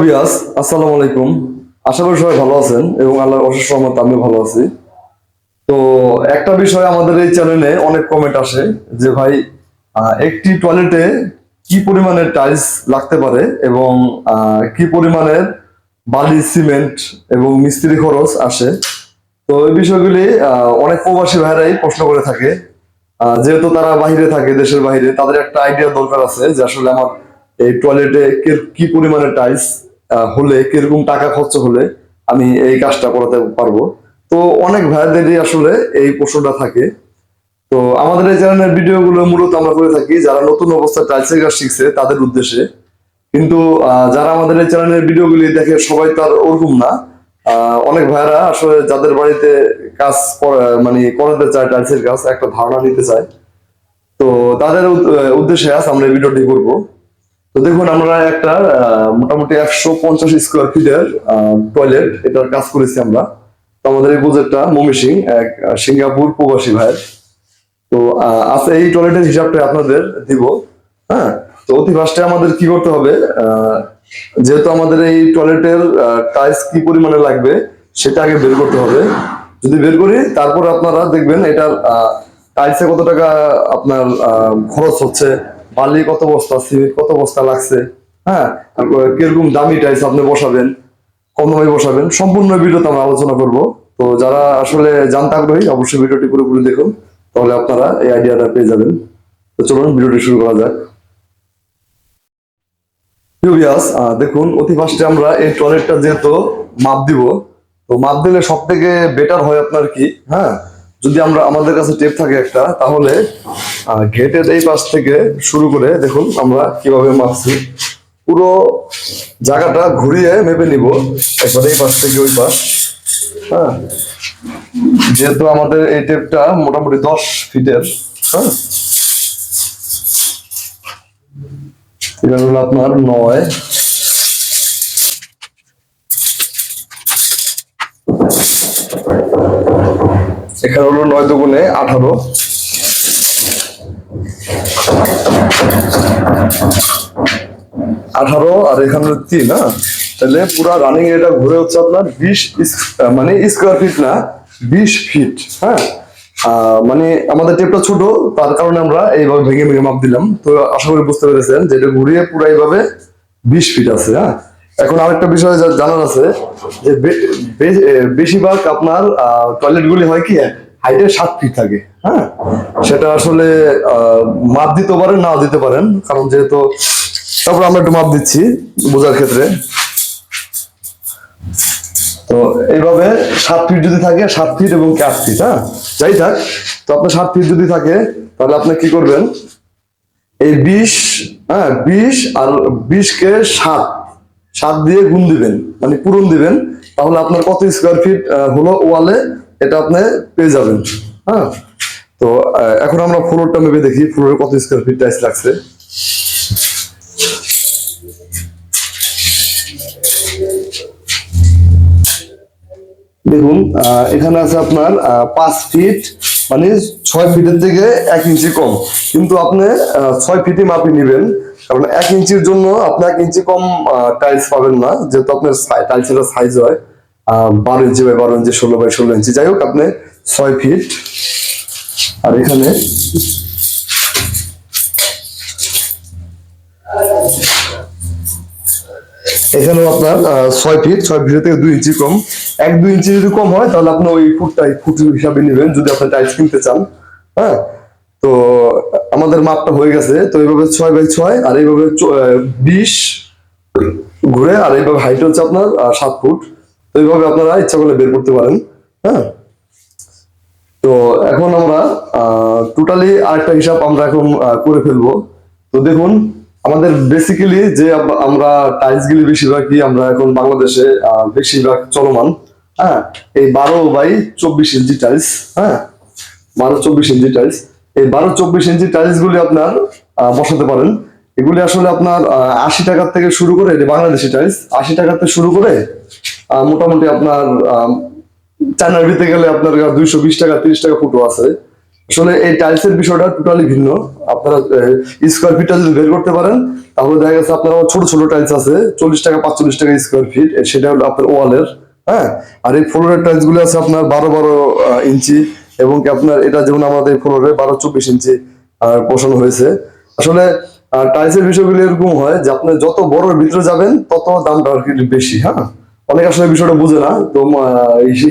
প্রিয় আসসালামু আলাইকুম। আশা করি সবাই ভালো আছেন এবং আল্লাহর অশেষ ভালো আছি। তো একটা বিষয় আমাদের এই চ্যানেলে অনেক কমেন্ট আসে যে ভাই একটি টয়লেটে কি পরিমাণের টাইলস লাগতে পারে এবং কি পরিমাণের বালি সিমেন্ট এবং মিস্ত্রি খরচ আসে। তো এই বিষয়গুলি অনেক প্রবাসী ভাইরাই প্রশ্ন করে থাকে। যেহেতু তারা বাইরে থাকে, দেশের বাইরে তাদের একটা আইডিয়া দরকার আছে যে আসলে আমার এই টয়লেটে কি পরিমাণে টাইলস হলে, কীরকম টাকা খরচ হলে আমি এই কাজটা করাতে পারব। তো অনেক ভাইদেরই আসলে এই প্রশ্নটা থাকে। তো আমাদের এই চ্যানেলের ভিডিওগুলো মূলত আমরা করে থাকি, যারা নতুন অবস্থায় টাইলসের কাজ শিখছে তাদের উদ্দেশ্যে। কিন্তু যারা আমাদের এই চ্যানেলের ভিডিওগুলি দেখে সবাই তার ওরকম না। অনেক ভাইরা আসলে যাদের বাড়িতে কাজ মানে করাতে চায় টাইলসের কাজ, একটা ধারণা নিতে চায়। তো তাদের উদ্দেশ্যে আজ আমরা এই ভিডিওটি করব। তো দেখুন, আমরা একটা মোটামুটি একশো পঞ্চাশ স্কোয়ার ফিটের টয়লেট এটার কাজ করেছি আমরা। তো আমাদের এই প্রজেক্টটা মমিসিং এক সিঙ্গাপুর প্রবাসী ভাইয়ের। তো আজকে এই টয়লেটের হিসাবটা আপনাদের দিব হ্যাঁ? তো অতি ফার্স্টে আমাদের কি করতে হবে যেহেতু আমাদের এই টয়লেটের টাইলস কি পরিমাণে লাগবে, সেটা আগে বের করতে হবে। যদি বের করি, তারপর আপনারা দেখবেন এটার টাইলসে কত টাকা আপনার খরচ হচ্ছে বালি কত বস্তা সিমেন্ট কত বস্তা লাগছে? হ্যাঁ? কীরকম দামি টাইলস আপনি বসাবেন? কম দামে বসাবেন? সম্পূর্ণ ভিডিওতে আমরা আলোচনা করব। তো যারা আসলে জানতে আগ্রহী অবশ্যই ভিডিওটি পুরোপুরি দেখুন তাহলে আপনারা এই আইডিয়াটা পেয়ে যাবেন। তো চলুন ভিডিওটি শুরু করা যাক। আহ, দেখুন অতি ফার্স্টে আমরা এই টয়লেটটা যেহেতু মাপ দিব তো মাপ দিলে সব থেকে বেটার হয় আপনার কি? হ্যাঁ? যদি আমরা, আমাদের কাছে টেপ থাকে একটা, তাহলে গেটের এই পাশ থেকে শুরু করে দেখুন আমরা কীভাবে মাপছি। পুরো জায়গাটা ঘুরিয়ে মেপে নিব। একবার এই পাশ থেকে ওই পাশ। হ্যাঁ। যেহেতু আমাদের এই টেপটা মোটামুটি দশ ফিটের হ্যাঁ। আপনার নয়। এখানে হলো নয় দুগুণে আঠারো। আঠারো, আর এখানে তিন হ্যাঁ? তাহলে পুরা রানিং এটা ঘুরে হচ্ছে আপনার বিশ মানে স্কোয়ার ফিট না, বিশ ফিট হ্যাঁ? মানে আমাদের টেপটা ছোট, তার কারণে আমরা এইভাবে ভেঙে ভেঙে মাপ দিলাম। তো আশা করি বুঝতে পেরেছেন যে এটা ঘুরিয়ে পুরো এইভাবে বিশ ফিট আছে হ্যাঁ? এখন আরেকটা বিষয় জানার আছে, যে বেশিরভাগ আপনার টয়লেট গুলি হয় কি হাইটে সাত ফিট থাকে হ্যাঁ? সেটা আসলে মাপ দিতে পারেন না দিতে পারেন, কারণ যেহেতু, তারপর আমরা একটু মাপ দিচ্ছি বোঝার ক্ষেত্রে। তো এইভাবে সাত ফিট যদি থাকে, সাত ফিট এবং আট ফিট হ্যাঁ? যাই থাক, তো আপনার সাত ফিট যদি থাকে, তাহলে আপনি কি করবেন? এই বিশ হ্যাঁ বিশ আর বিশকে সাত সাত দিয়ে গুণ দিবেন মানে পূরণ দিবেন, তাহলে আপনার কত স্কোয়ার ফিট হলো ওয়ালে এটা আপনি পেয়ে যাবেন হ্যাঁ? তো এখন আমরা ফ্লোরটা মেপে দেখি ফ্লোরে কত স্কোয়ার ফিট টাইস লাগছে। দেখুন এখানে আছে আপনার পাঁচ ফিট মানে ছয় ফিটের থেকে এক ইঞ্চি কম। কিন্তু আপনি ছয় ফিটই মাপি নেবেন কারণ এক ইঞ্চির জন্য আপনি এক ইঞ্চি কম টাইলস পাবেন না। যেহেতু আপনার টাইলসের সাইজ হয় বারো ইঞ্চি বাই বারো ইঞ্চি, ষোলো বাই ষোলো ইঞ্চি। যাই হোক, আপনি ছয় ফিট আর এখানে এখানেও আপনার ছয় ফিট ছয় ফিট থেকে দুই ইঞ্চি কম। এক দুই ইঞ্চি যদি কম হয়, তাহলে আপনি ওই ফুটটাই ফুট হিসাবে নেবেন, যদি আপনি টাইলস কিনতে চান। হ্যাঁ? তো আমাদের মাপটা হয়ে গেছে, তো এইভাবে ছয় বাই ছয়, আর এইভাবে বিশ ঘুরে, আর এইভাবে হাইট হচ্ছে আপনার সাত ফুট। তো এইভাবে আপনারা ইচ্ছা করলে বের করতে পারেন হ্যাঁ? তো এখন আমরা টোটালি আরেকটা হিসাব আমরা এখন করে ফেলব। তো দেখুন, আমাদের বেসিক্যালি যে আমরা টাইলস গুলি বেশিরভাগই আমরা এখন বাংলাদেশে বেশিরভাগ চলমান হ্যাঁ? এই বারো বাই চব্বিশ ইঞ্চি টাইলস হ্যাঁ? বারো চব্বিশ ইঞ্চি টাইলস এই বারো চব্বিশ ইঞ্চি টাইলস গুলি আপনার বসাতে পারেন। এগুলি আসলে আপনার আশি টাকার থেকে শুরু করে বাংলাদেশি টাইলস, আশি টাকার থেকে শুরু করে মোটামুটি আপনার চায়নার ভিতরে গেলে আপনার দুইশো বিশ টাকা, তিরিশ টাকা ফুটো আছে। আসলে এই টাইলসের বিষয়টা টোটালি ভিন্ন। আপনারা স্কোয়ার ফিটটা যদি বের করতে পারেন, তাহলে দেখা গেছে আপনার ছোট ছোট টাইলস আছে, চল্লিশ টাকা, পাঁচচল্লিশ টাকা স্কোয়ার ফিট সেটা হলো আপনার ওয়ালের হ্যাঁ? আর এই ফ্লোরের টাইলসগুলো আছে আপনার বারো বারো ইঞ্চি। এবং কি আপনার এটা যেমন আমাদের ফ্লোরে বারো চব্বিশ ইঞ্চি বসানো হয়েছে। আসলে টাইলসের বিষয়গুলো এরকম হয় যে আপনি যত বড় ভিতরে যাবেন, তত দামটা আর কি বেশি হ্যাঁ? অনেক আসলে বিষয়টা বুঝে না, তো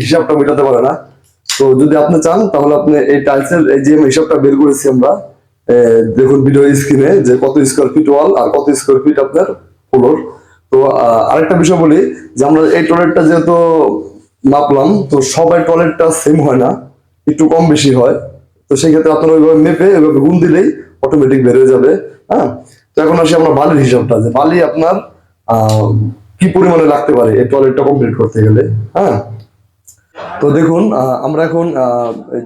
হিসাবটা মেটাতে পারে না। তো যদি আপনি চান, তাহলে আপনি এই টাইলসের এই যে হিসাবটা বের করেছি আমরা দেখুন ভিডিও স্ক্রিনে যে কত স্কোয়ার ফিট ওয়াল আর কত স্কোয়ার ফিট আপনার ফ্লোর তো আরেকটা বিষয় বলি যে আমরা এই টয়লেটটা যেহেতু মাপলাম, তো সবাই টয়লেটটা সেম হয় না। একটু কম বেশি হয়, তো সেই ক্ষেত্রে আপনার ওইভাবে মেপে ওইভাবে গুণ দিলেই অটোমেটিক বেড়ে যাবে হ্যাঁ? তো এখন আসি আমরা বালির হিসাবটা, যে বালি আপনার কি পরিমাণে লাগতে পারে এই টয়লেটটা কমপ্লিট করতে গেলে হ্যাঁ? তো দেখুন আমরা এখন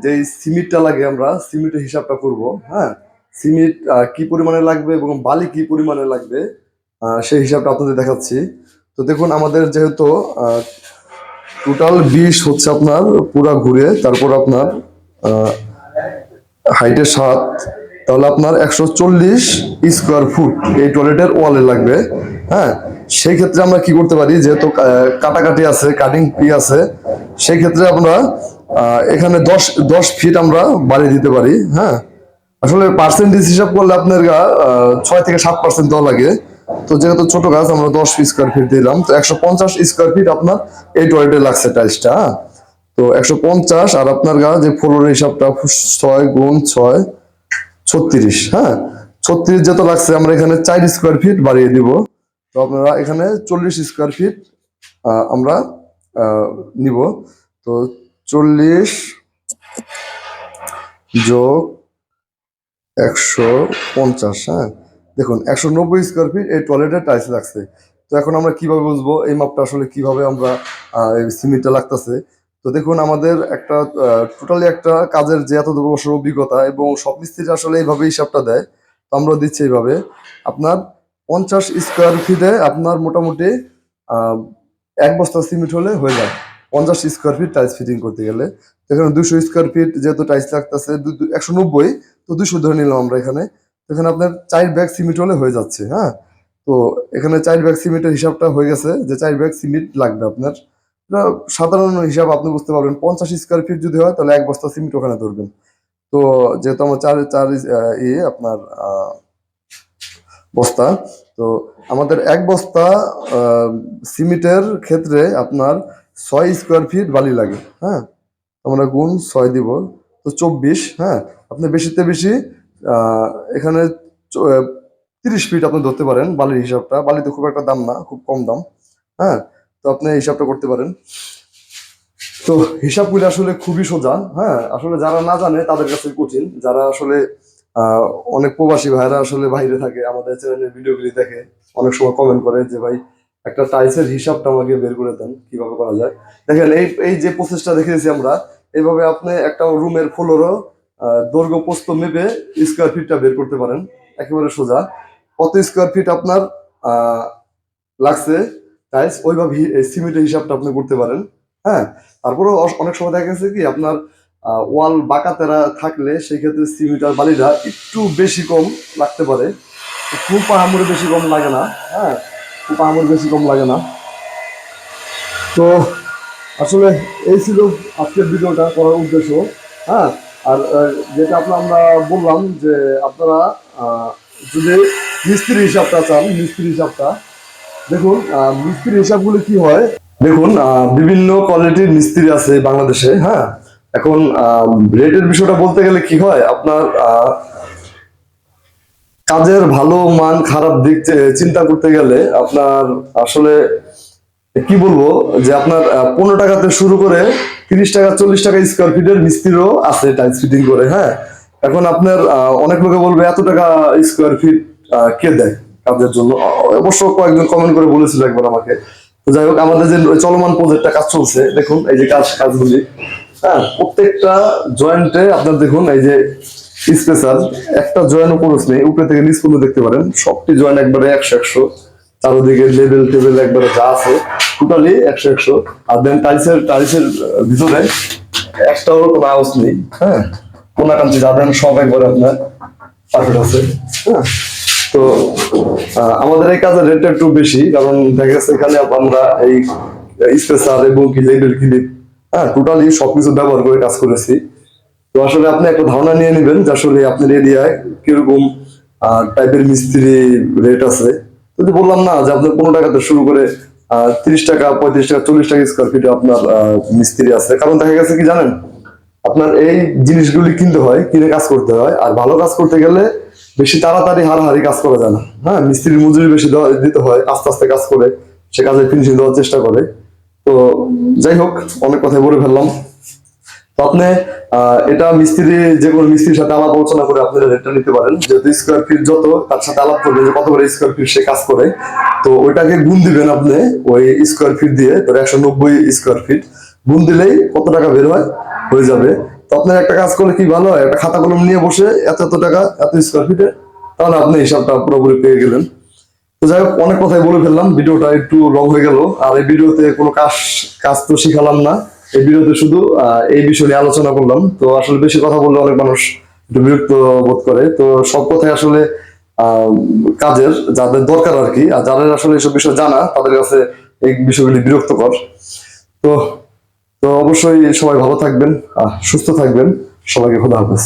যে সিমেন্টটা লাগে আমরা সিমেন্টের হিসাবটা করব হ্যাঁ? সিমেন্ট কি পরিমাণে লাগবে এবং বালি কি পরিমাণে লাগবে সেই হিসাবটা আপনাদের দেখাচ্ছি। তো দেখুন, আমাদের যেহেতু টোটাল বিশ হচ্ছে আপনার পুরা ঘুরে, তারপর আপনার হাইটের সাত, তাহলে আপনার একশো চল্লিশ স্কোয়ার ফুট এই টয়লেটের ওয়ালে লাগবে হ্যাঁ? সেই ক্ষেত্রে আমরা কি করতে পারি, যেহেতু কাটাকাটি আছে কাটিং পি আছে সেই ক্ষেত্রে আমরা এখানে দশ দশ ফিট আমরা বাড়িয়ে দিতে পারি হ্যাঁ? আসলে পার্সেন্টেজ হিসাব করলে আপনার ছয় থেকে সাত পার্সেন্ট দেওয়া লাগে। তো যেহেতু ছোট গাছ, আমরা দশ স্কোয়ার ফিট দিলাম, তো একশো পঞ্চাশ স্কোয়ার ফিট আপনার এই টয়লেটে লাগছে টাইলসটা হ্যাঁ? তো একশো পঞ্চাশ আর আপনার গাছ, যে ফ্লোরের হিসাবটা, ছয় গুণ ছয়, ছত্রিশ হ্যাঁ? ছত্রিশ যত লাগছে, আমরা এখানে চার স্কোয়ার ফিট বাড়িয়ে দিব। তো আপনারা এখানে চল্লিশ স্কোয়ার ফিট আমরা নিব। তো চল্লিশ যোগ একশো পঞ্চাশ হ্যাঁ? দেখুন, একশো নব্বই স্কোয়ার ফিট এই টয়লেটের টাইলস লাগছে। তো এখন আমরা কীভাবে বুঝব, এই মাপটা আসলে কীভাবে আমরা সিমেন্টটা লাগতেছে? তো দেখুন, আমাদের একটা টোটালি একটা কাজের যে এত বছর অভিজ্ঞতা এবং সব মিস্ত্রি আসলে এইভাবে হিসাবটা দেয়। তো আমরা দিচ্ছি এইভাবে। আপনার পঞ্চাশ স্কোয়ার ফিটে আপনার মোটামুটি এক বস্তা সিমেন্ট হলে হয়ে যায়। পঞ্চাশ স্কোয়ার ফিট টাইলস ফিটিং করতে গেলে। এখানে দুশো স্কোয়ার ফিট যেহেতু টাইলস লাগতেছে একশো নব্বই, তো দুশো ধরে নিলাম আমরা এখানে। এখানে আপনার চার ব্যাগ সিমেন্ট হলে হয়ে যাচ্ছে হ্যাঁ? তো এখানে চার ব্যাগ সিমেন্টের হিসাবটা হয়ে গেছে যে চার ব্যাগ সিমেন্ট লাগবে আপনার। সাধারণ হিসাব আপনি বুঝতে পারবেন। পঞ্চাশ স্কোয়ার ফিট যদি হয় তাহলে এক বস্তা সিমেন্ট ওখানে ধরবেন। তো যেহেতু আমার চার চার ইয়ে আপনার বস্তা তো আমাদের এক বস্তা আহ, সিমেন্টের ক্ষেত্রে আপনার ছয় স্কোয়ার ফিট বালি লাগে হ্যাঁ? আমরা গুণ ছয় দিব তো চব্বিশ হ্যাঁ? আপনি বেশিতে বেশি এখানে তিরিশ ফিট আপনি ধরতে পারেন বালির হিসাবটা। বালিতে খুব একটা দাম না, খুব কম দাম। হ্যাঁ তো আপনি হিসাবটা করতে পারেন। তো হিসাবগুলি আসলে খুবই সোজা হ্যাঁ আসলে যারা না জানে তাদের কাছে কঠিন। যারা আসলে অনেক প্রবাসী ভাইরা আসলে বাইরে থাকে, আমাদের চ্যানেলের ভিডিওগুলি দেখে অনেক সময় কমেন্ট করে যে, ভাই, একটা টাইলসের হিসাবটা আমাকে বের করে দেন, কীভাবে করা যায়? দেখেন, এই এই যে প্রসেসটা দেখেছি আমরা, এইভাবে আপনি একটা রুমের ফ্লোরও দৈর্ঘ্য প্রস্থ মেপে স্কোয়ার ফিটটা বের করতে পারেন। একেবারে সোজা। কত স্কোয়ার ফিট আপনার লাগছে? টাইলস ওইভাবে সিমেন্টের হিসাবটা আপনি করতে পারেন। হ্যাঁ? তারপরেও অনেক সময় দেখা গেছে কি, আপনার ওয়াল বাঁকাতেরা থাকলে সেই ক্ষেত্রে সিমেন্ট আর বালিটা একটু বেশি কম লাগতে পারে। খুব আহামরি বেশি কম লাগে না। হ্যাঁ? খুব আহামরি বেশি কম লাগে না। তো আসলে এই ছিল আজকের ভিডিওটা করার উদ্দেশ্য। হ্যাঁ? আর যেটা আপনার আমরা বললাম যে আপনারা যদি মিস্ত্রি হিসাবটা চান, মিস্ত্রি হিসাবটা, দেখুন মিস্ত্রি হিসাবগুলো কি হয়? দেখুন বিভিন্ন কোয়ালিটির মিস্ত্রি আছে বাংলাদেশে হ্যাঁ? এখন রেটের বিষয়টা বলতে গেলে কি হয়? আপনার কাজের ভালো মান খারাপ দিক চিন্তা করতে গেলে আপনার আসলে কি বলব, যে আপনার পনেরো টাকাতে শুরু করে তিরিশ টাকা, চল্লিশ টাকা স্কোয়ার ফিটের মিস্ত্রিও আছে টাইলস ফিটিং করে হ্যাঁ? এখন আপনার অনেক লোকে বলবে, এত টাকা স্কোয়ার ফিট কে দেয় কাজের জন্য? অবশ্য কয়েকজন কমেন্ট করে বলেছিল একবার আমাকে। তো যাই হোক, আমাদের যে চলমান প্রজেক্টটা কাজ চলছে, দেখুন, এই যে কাজ, কাজগুলি হ্যাঁ? প্রত্যেকটা জয়েন্টে আপনার দেখুন, এই যে স্পেশাল একটা জয়েন্ট উপরস নেই, উপরে থেকে নিচ পর্যন্ত দেখতে পারেন, সবটি জয়েন্ট একবারে একশো একশো। চারোদিকে লেভেল টেবিল একবারে যা আছে টোটালি একশো একশো। আর দেন টাইলসের টাইলসের ভিতরে একটাও কোনো আওয়াজ নেই হ্যাঁ? কোনাকাঞ্চি যা দেন সব একবারে আপনার পারফেক্ট আছে। হ্যাঁ? তো আমাদের এই কাজের রেটটা একটু বেশি, কারণ দেখা যাচ্ছে এখানে আমরা এই স্পেশাল এবং কি লেবেল ক্লিপ হ্যাঁ টোটালি সবকিছু ব্যবহার করে কাজ করেছি। তো আসলে আপনি একটা ধারণা নিয়ে নেবেন যে আসলে আপনার এরিয়ায় কীরকম টাইপের মিস্ত্রি রেট আছে। যদি বললাম না যে আপনার পনেরো টাকাতে শুরু করে তিরিশ টাকা, পঁয়ত্রিশ টাকা, চল্লিশ টাকা স্কোয়ার ফিটে আপনার মিস্ত্রি আছে। কারণ দেখা গেছে কি জানেন? আপনার এই জিনিসগুলি কিনতে হয়, কিনে কাজ করতে হয়, আর ভালো কাজ করতে গেলে বেশি তাড়াতাড়ি হারাহারি কাজ করা যায় না। হ্যাঁ মিস্ত্রির মজুরি বেশি দিতে হয়, আস্তে আস্তে কাজ করে, সে কাজে ফিনিশিং দেওয়ার চেষ্টা করে। তো যাই হোক, অনেক কথাই বলে ফেললাম। আপনি এটা মিস্ত্রি, যে কোনো মিস্ত্রির সাথে আলাপ আলোচনা করে আপনারা রেটটা নিতে পারেন। যেহেতু স্কোয়ার ফিট যত, তার সাথে আলাপ করবেন যে কত করে স্কোয়ার ফিট সে কাজ করে। তো ওইটাকে গুণ দিবেন আপনি, ওই স্কোয়ার ফিট দিয়ে, ধর একশো নব্বই স্কোয়ার ফিট গুণ দিলেই কত টাকা বের হয়? হয়ে যাবে। তো আপনার একটা কাজ করলে কি ভালো হয়? একটা খাতা কলম নিয়ে বসে এত এত টাকা, এত স্কোয়ার ফিটে তাহলে আপনি হিসাবটা পুরোপুরি পেয়ে গেলেন। তো যাই হোক, অনেক কথাই বলে ফেললাম। ভিডিওটা একটু লং হয়ে গেল। আর এই ভিডিওতে কোনো কাজ কাজ তো শিখালাম না। এই ভিডিওতে শুধু এই বিষয় নিয়ে আলোচনা করলাম। তো আসলে বেশি কথা বললে অনেক মানুষ বিরক্ত বোধ করে। তো সব কথাই আসলে কাজের, যাদের দরকার আর কি। আর যাদের আসলে এসব বিষয় জানা, তাদের কাছে এই বিষয়গুলি বিরক্তকর। তো তো অবশ্যই সবাই ভালো থাকবেন সুস্থ থাকবেন। সবাইকে খোদা হাফেজ।